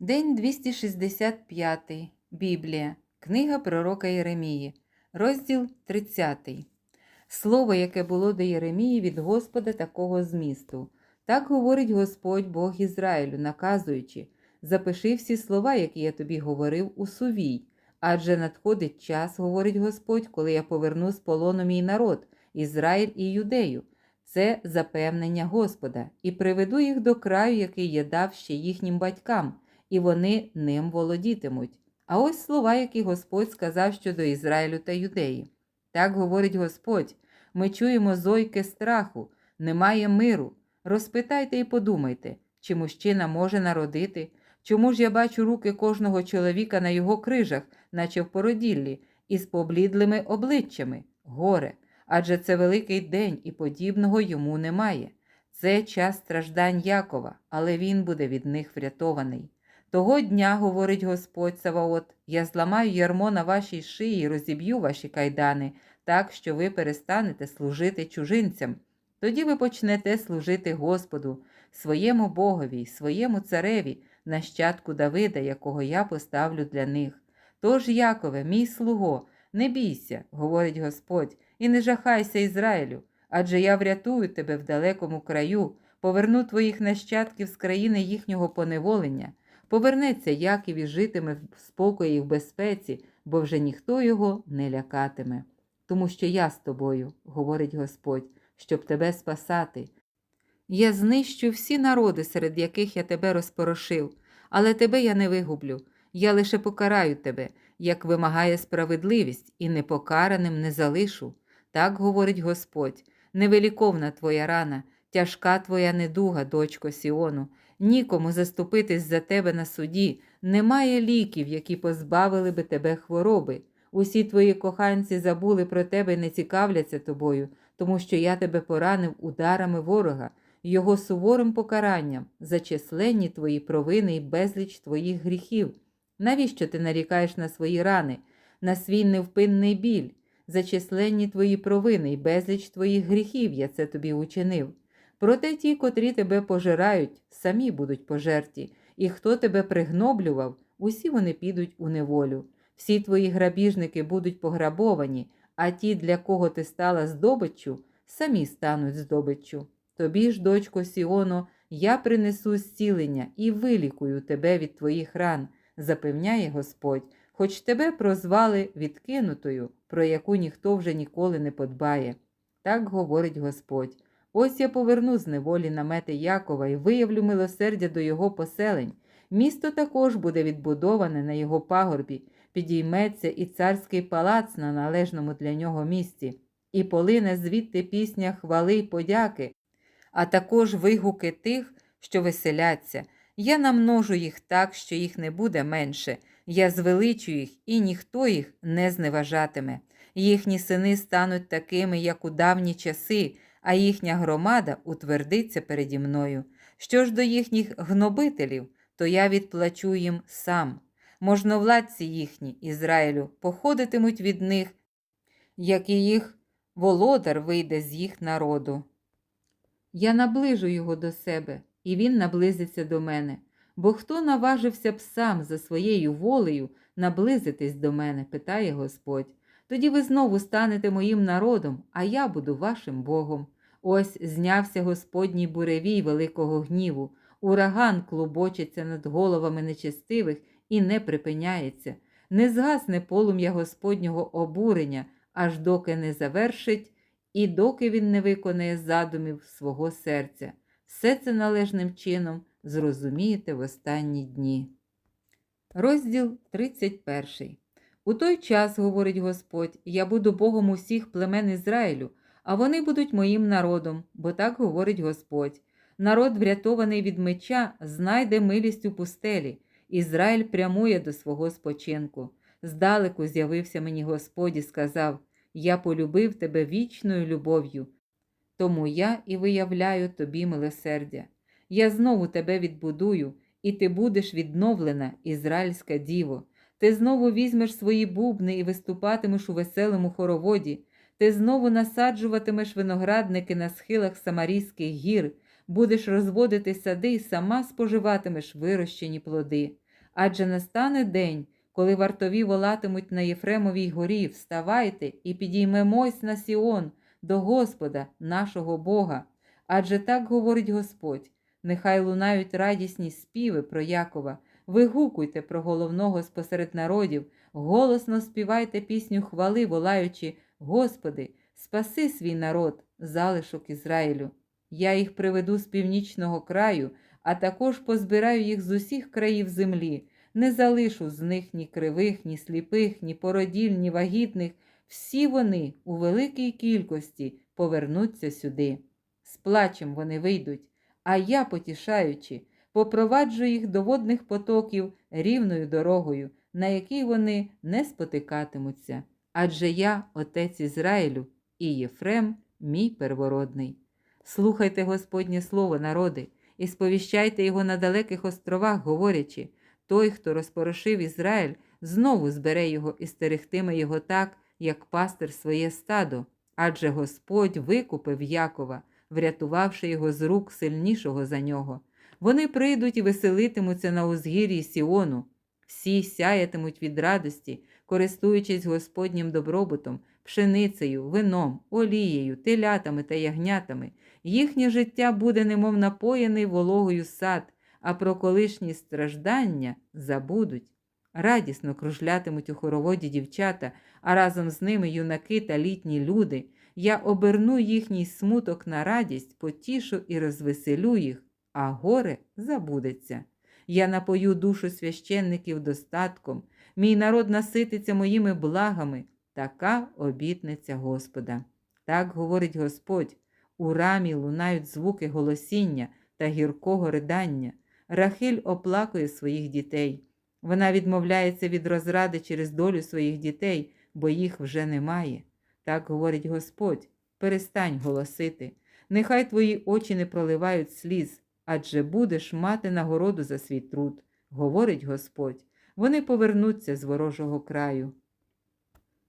День 265. Біблія. Книга пророка Єремії. Розділ 30. Слово, яке було до Єремії від Господа такого змісту. Так говорить Господь Бог Ізраїлю, наказуючи: Запиши всі слова, які я тобі говорив, у сувій. Адже надходить час, говорить Господь, коли я поверну з полону мій народ, Ізраїль і Юдею. Це запевнення Господа, і приведу їх до краю, який я дав ще їхнім батькам, і вони ним володітимуть. А ось слова, які Господь сказав щодо Ізраїлю та Юдеї. Так говорить Господь: ми чуємо зойки страху, немає миру. Розпитайте і подумайте, чи мужчина може народити, чому ж я бачу руки кожного чоловіка на його крижах, наче в породіллі, із поблідлими обличчями, горе, адже це великий день і подібного йому немає. Це час страждань Якова, але він буде від них врятований. Того дня, говорить Господь Саваот, я зламаю ярмо на вашій шиї і розіб'ю ваші кайдани, так що ви перестанете служити чужинцям. Тоді ви почнете служити Господу, своєму Богові, своєму цареві, нащадку Давида, якого я поставлю для них. Тож, Якове, мій слуго, не бійся, говорить Господь, і не жахайся Ізраїлю, адже я врятую тебе в далекому краю, поверну твоїх нащадків з країни їхнього поневолення. Повернеться Яків і житиме в спокої і в безпеці, бо вже ніхто його не лякатиме. Тому що я з тобою, говорить Господь, щоб тебе спасати. Я знищу всі народи, серед яких я тебе розпорошив, але тебе я не вигублю, я лише покараю тебе, як вимагає справедливість, і непокараним не залишу. Так говорить Господь, невеликовна твоя рана, тяжка твоя недуга, дочко Сіону, нікому заступитись за тебе на суді, немає ліків, які позбавили би тебе хвороби. Усі твої коханці забули про тебе і не цікавляться тобою, тому що я тебе поранив ударами ворога, його суворим покаранням, за численні твої провини і безліч твоїх гріхів. Навіщо ти нарікаєш на свої рани, на свій невпинний біль? За численні твої провини і безліч твоїх гріхів я це тобі учинив. Проте ті, котрі тебе пожирають, самі будуть пожерті, і хто тебе пригноблював, усі вони підуть у неволю. Всі твої грабіжники будуть пограбовані, а ті, для кого ти стала здобиччю, самі стануть здобиччю. Тобі ж, дочко Сіоно, я принесу зцілення і вилікую тебе від твоїх ран, запевняє Господь, хоч тебе прозвали відкинутою, про яку ніхто вже ніколи не подбає. Так говорить Господь. Ось я поверну з неволі намети Якова і виявлю милосердя до його поселень. Місто також буде відбудоване на його пагорбі, підійметься і царський палац на належному для нього місці, і полине звідти пісня хвали й подяки, а також вигуки тих, що веселяться. Я намножу їх так, що їх не буде менше, я звеличу їх, і ніхто їх не зневажатиме. Їхні сини стануть такими, як у давні часи, а їхня громада утвердиться переді мною. Що ж до їхніх гнобителів, то я відплачу їм сам. Можновладці їхні, Ізраїлю, походитимуть від них, як і їх володар вийде з їх народу. Я наближу його до себе, і він наблизиться до мене. Бо хто наважився б сам за своєю волею наблизитись до мене, питає Господь. Тоді ви знову станете моїм народом, а я буду вашим Богом. Ось знявся Господній буревій великого гніву, ураган клубочиться над головами нечестивих і не припиняється, не згасне полум'я Господнього обурення, аж доки не завершить, і доки він не виконає задумів свого серця. Все це належним чином зрозумієте в останні дні. Розділ 31. У той час, говорить Господь, я буду Богом усіх племен Ізраїлю, а вони будуть моїм народом, бо так говорить Господь. Народ, врятований від меча, знайде милість у пустелі. Ізраїль прямує до свого спочинку. Здалеку з'явився мені Господь і сказав: Я полюбив тебе вічною любов'ю, тому я і виявляю тобі милосердя. Я знову тебе відбудую, і ти будеш відновлена, ізраїльська діво. Ти знову візьмеш свої бубни і виступатимеш у веселому хороводі. Ти знову насаджуватимеш виноградники на схилах Самарійських гір, будеш розводити сади і сама споживатимеш вирощені плоди. Адже настане день, коли вартові волатимуть на Єфремовій горі, вставайте і підіймемось на Сіон до Господа, нашого Бога. Адже так говорить Господь: нехай лунають радісні співи про Якова, вигукуйте про головного спосеред народів, голосно співайте пісню хвали, волаючи, Господи, спаси свій народ, залишок Ізраїлю. Я їх приведу з північного краю, а також позбираю їх з усіх країв землі, не залишу з них ні кривих, ні сліпих, ні породіль, ні вагітних. Всі вони у великій кількості повернуться сюди. З плачем вони вийдуть, а я, потішаючи, попроваджу їх до водних потоків рівною дорогою, на якій вони не спотикатимуться. Адже я, отець Ізраїлю, і Єфрем, мій первородний. Слухайте Господнє слово, народи, і сповіщайте його на далеких островах, говорячи, той, хто розпорошив Ізраїль, знову збере його і стерегтиме його так, як пастир своє стадо, адже Господь викупив Якова, врятувавши його з рук сильнішого за нього. Вони прийдуть і веселитимуться на узгір'ї Сіону, всі сяятимуть від радості, користуючись Господнім добробутом, пшеницею, вином, олією, телятами та ягнятами. Їхнє життя буде немов напоєний вологою сад, а про колишні страждання забудуть. Радісно кружлятимуть у хороводі дівчата, а разом з ними юнаки та літні люди. Я оберну їхній смуток на радість, потішу і розвеселю їх, а горе забудеться. Я напою душу священників достатком, мій народ насититься моїми благами, така обітниця Господа. Так говорить Господь, у рамі лунають звуки голосіння та гіркого ридання. Рахиль оплакує своїх дітей. Вона відмовляється від розради через долю своїх дітей, бо їх вже немає. Так говорить Господь: перестань голосити, нехай твої очі не проливають сліз, адже будеш мати нагороду за свій труд, говорить Господь. Вони повернуться з ворожого краю.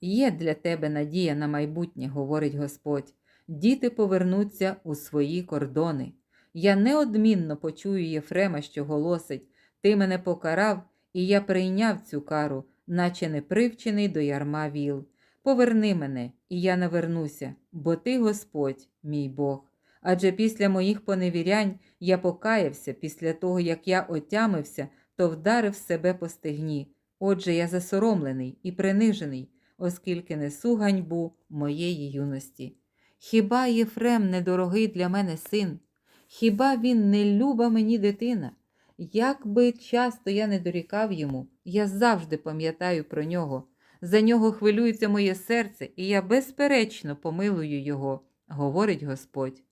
Є для тебе надія на майбутнє, говорить Господь. Діти повернуться у свої кордони. Я неодмінно почую Єфрема, що голосить Ти мене покарав, і я прийняв цю кару, наче не привчений до ярма віл. Поверни мене, і я навернуся, бо ти Господь, мій Бог. Адже після моїх поневірянь я покаявся, після того, як я отямився, то вдарив себе по стегні. Отже, я засоромлений і принижений, оскільки несу ганьбу моєї юності. Хіба Єфрем недорогий для мене син? Хіба він не люба мені дитина? Як би часто я не дорікав йому, я завжди пам'ятаю про нього. За нього хвилюється моє серце, і я безперечно помилую його, говорить Господь.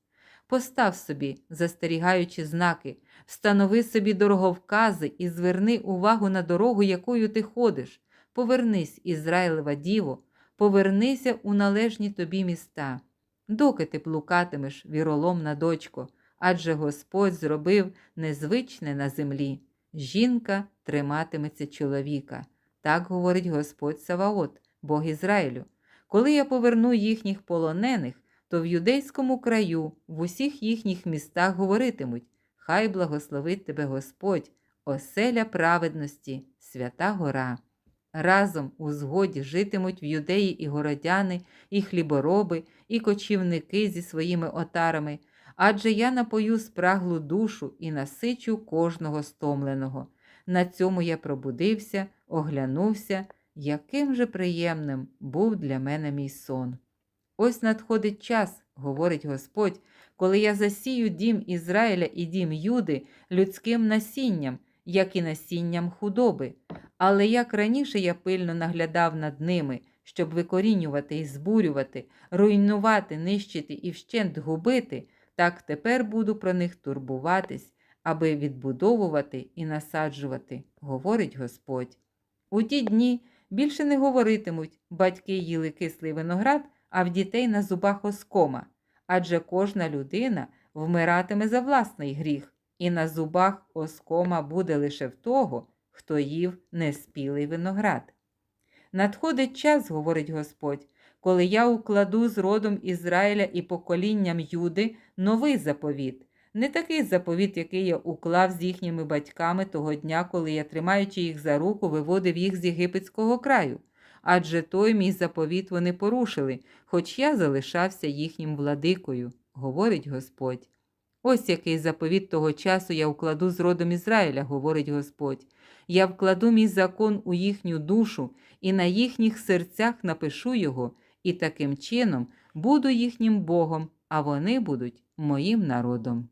Постав собі, застерігаючи знаки, встанови собі дороговкази і зверни увагу на дорогу, якою ти ходиш. Повернись, Ізраїлева діво, повернися у належні тобі міста. Доки ти плукатимеш, віроломна дочко, адже Господь зробив незвичне на землі. Жінка триматиметься чоловіка. Так говорить Господь Саваот, Бог Ізраїлю. Коли я поверну їхніх полонених, то в юдейському краю, в усіх їхніх містах говоритимуть: Хай благословить тебе Господь, оселя праведності, свята гора. Разом у згоді житимуть в юдеї і городяни, і хлібороби, і кочівники зі своїми отарами, адже я напою спраглу душу і насичу кожного стомленого. На цьому я пробудився, оглянувся, яким же приємним був для мене мій сон. Ось надходить час, говорить Господь, коли я засію дім Ізраїля і дім Юди людським насінням, як і насінням худоби. Але як раніше я пильно наглядав над ними, щоб викорінювати і збурювати, руйнувати, нищити і вщент губити, так тепер буду про них турбуватись, аби відбудовувати і насаджувати, говорить Господь. У ті дні більше не говоритимуть батьки їли кислий виноград, а в дітей на зубах оскома, адже кожна людина вмиратиме за власний гріх, і на зубах оскома буде лише в того, хто їв неспілий виноград. Надходить час, говорить Господь, коли я укладу з родом Ізраїля і поколінням Юди новий заповіт, не такий заповіт, який я уклав з їхніми батьками того дня, коли я, тримаючи їх за руку, виводив їх з єгипетського краю. Адже той мій заповіт вони порушили, хоч я залишався їхнім владикою, говорить Господь. Ось який заповіт того часу я укладу з родом Ізраїля, говорить Господь. Я вкладу мій закон у їхню душу і на їхніх серцях напишу його, і таким чином буду їхнім Богом, а вони будуть моїм народом.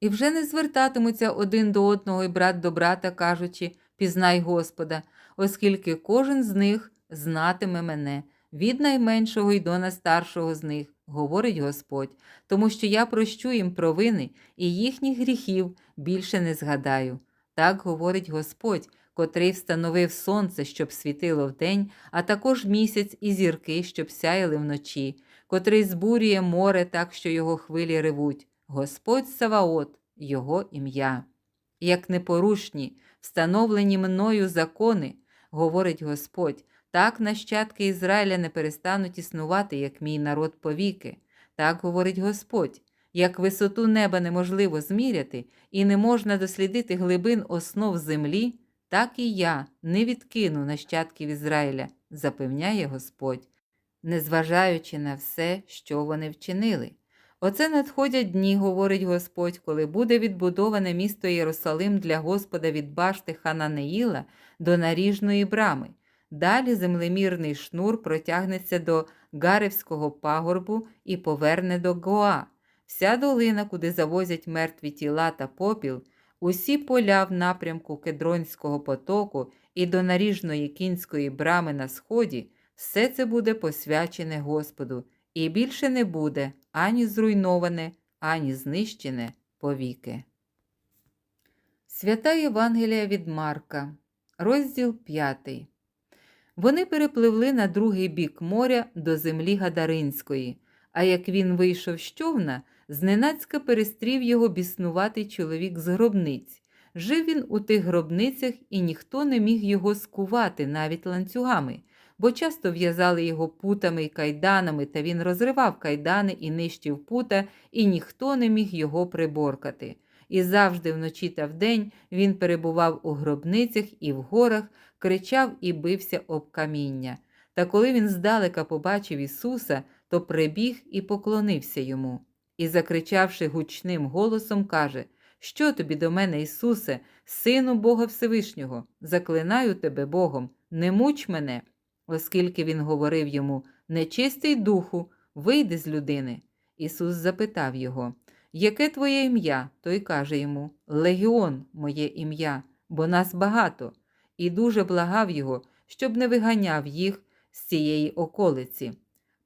І вже не звертатимуться один до одного і брат до брата, кажучи Пізнай Господа, оскільки кожен з них знатиме мене, від найменшого й до найстаршого з них, говорить Господь, тому що я прощу їм провини і їхніх гріхів більше не згадаю. Так говорить Господь, котрий встановив сонце, щоб світило вдень, а також місяць і зірки, щоб сяяли вночі, котрий збурює море так, що його хвилі ревуть. Господь Саваот, Його ім'я. Як непорушні, встановлені мною закони, говорить Господь, так нащадки Ізраїля не перестануть існувати, як мій народ повіки. Так говорить Господь, як висоту неба неможливо зміряти, і не можна дослідити глибин основ землі, так і я не відкину нащадків Ізраїля, запевняє Господь, незважаючи на все, що вони вчинили. Оце надходять дні, говорить Господь, коли буде відбудоване місто Єрусалим для Господа від башти Хананеїла до наріжної брами. Далі землемірний шнур протягнеться до Гаревського пагорбу і поверне до Гоа. Вся долина, куди завозять мертві тіла та попіл, усі поля в напрямку Кедронського потоку і до наріжної кінської брами на сході, все це буде посвячене Господу, і більше не буде ані зруйноване, ані знищене повіки. Свята Євангелія від Марка, розділ 5. Вони перепливли на другий бік моря до землі Гадаринської, а як він вийшов з човна, зненацька перестрів його біснуватий чоловік з гробниць. Жив він у тих гробницях, і ніхто не міг його скувати навіть ланцюгами, бо часто в'язали його путами і кайданами, та він розривав кайдани і нищив пута, і ніхто не міг його приборкати. І завжди вночі та вдень він перебував у гробницях і в горах, кричав і бився об каміння. Та коли він здалека побачив Ісуса, то прибіг і поклонився йому. І, закричавши гучним голосом, каже: Що тобі до мене, Ісусе, Сину Бога Всевишнього? Заклинаю тебе Богом, не муч мене, оскільки він говорив йому Нечистий духу, вийди з людини. Ісус запитав його, Яке твоє ім'я? Той каже йому Легіон, моє ім'я, бо нас багато, і дуже благав його, щоб не виганяв їх з цієї околиці.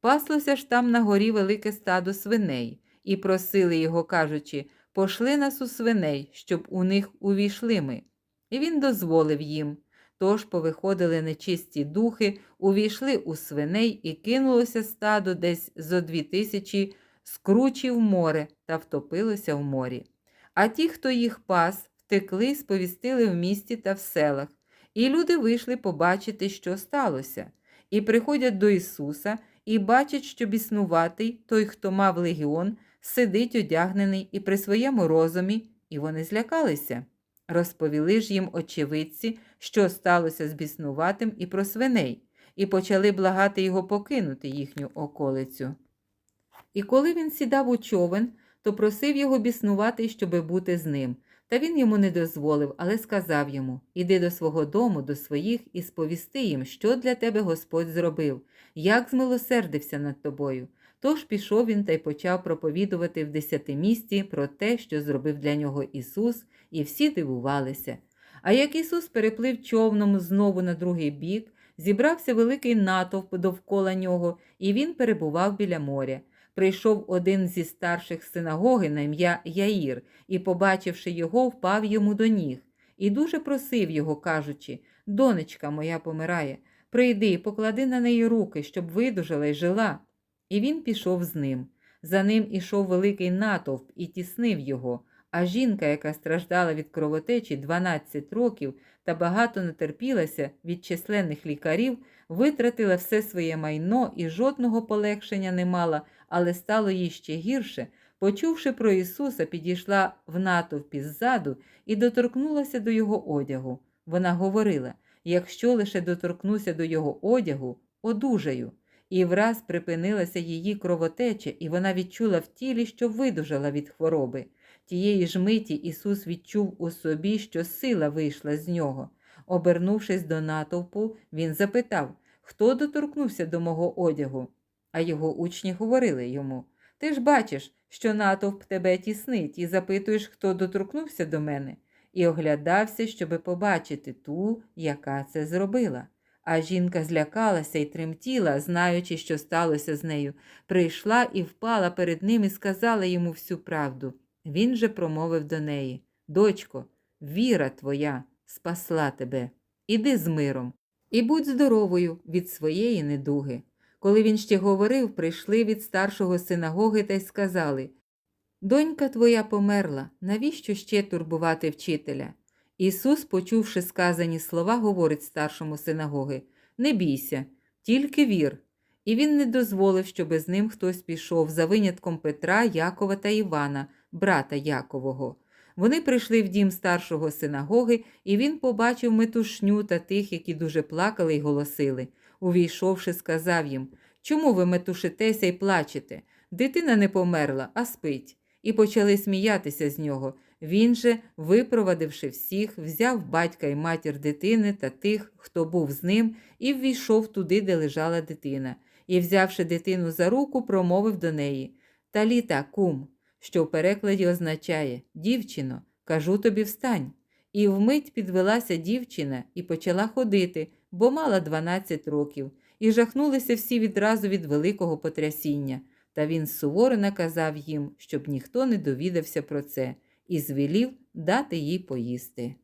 Паслося ж там на горі велике стадо свиней, і просили його, кажучи, пошли нас у свиней, щоб у них увійшли ми. І він дозволив їм. Тож повиходили нечисті духи, увійшли у свиней і кинулося стадо десь зо дві тисячі скручів море та втопилося в морі. А ті, хто їх пас, втекли сповістили в місті та в селах, і люди вийшли побачити, що сталося, і приходять до Ісуса і бачать, що біснуватий, той, хто мав легіон, сидить одягнений і при своєму розумі, і вони злякалися. Розповіли ж їм очевидці, що сталося з біснуватим і про свиней, і почали благати його покинути їхню околицю. І коли він сідав у човен, то просив його біснувати, щоби бути з ним. Та він йому не дозволив, але сказав йому Іди до свого дому, до своїх, і сповісти їм, що для тебе Господь зробив, як змилосердився над тобою. Тож пішов він та й почав проповідувати в десятимісті про те, що зробив для нього Ісус, і всі дивувалися. А як Ісус переплив човном знову на другий бік, зібрався великий натовп довкола нього, і він перебував біля моря. Прийшов один зі старших синагоги на ім'я Яїр, і, побачивши його, впав йому до ніг, і дуже просив його, кажучи: Донечка моя помирає, прийди, і поклади на неї руки, щоб видужала й жила. І він пішов з ним. За ним ішов великий натовп і тіснив його. А жінка, яка страждала від кровотечі 12 років та багато натерпілася від численних лікарів, витратила все своє майно і жодного полегшення не мала, але стало їй ще гірше, Почувши про Ісуса, підійшла в натовпі ззаду і доторкнулася до його одягу. Вона говорила: якщо лише доторкнуся до його одягу, одужаю. І враз припинилася її кровотеча, і вона відчула в тілі, що видужала від хвороби. Тієї ж миті Ісус відчув у собі, що сила вийшла з нього. Обернувшись до натовпу, він запитав, хто доторкнувся до мого одягу. А його учні говорили йому: Ти ж бачиш, що натовп тебе тіснить, і запитуєш, хто доторкнувся до мене, і оглядався, щоби побачити ту, яка це зробила. А жінка злякалася і тремтіла, знаючи, що сталося з нею, прийшла і впала перед ним і сказала йому всю правду. Він же промовив до неї: Дочко, віра твоя спасла тебе. Іди з миром і будь здоровою від своєї недуги. Коли він ще говорив, прийшли від старшого синагоги та й сказали Донька твоя померла, навіщо ще турбувати вчителя? Ісус, почувши сказані слова, говорить старшому синагоги Не бійся, тільки вір. І він не дозволив, щоби з ним хтось пішов за винятком Петра, Якова та Івана, брата Якового. Вони прийшли в дім старшого синагоги, і він побачив метушню та тих, які дуже плакали й голосили. Увійшовши, сказав їм Чому ви метушитеся й плачете? Дитина не померла, а спить. І почали сміятися з нього. Він же, випровадивши всіх, взяв батька й матір дитини та тих, хто був з ним, і ввійшов туди, де лежала дитина, і, взявши дитину за руку, промовив до неї Таліта, кум, що в перекладі означає Дівчино, кажу тобі встань. І вмить підвелася дівчина і почала ходити, бо мала 12 років, і жахнулися всі відразу від великого потрясіння. Та він суворо наказав їм, щоб ніхто не довідався про це, і звелів дати їй поїсти.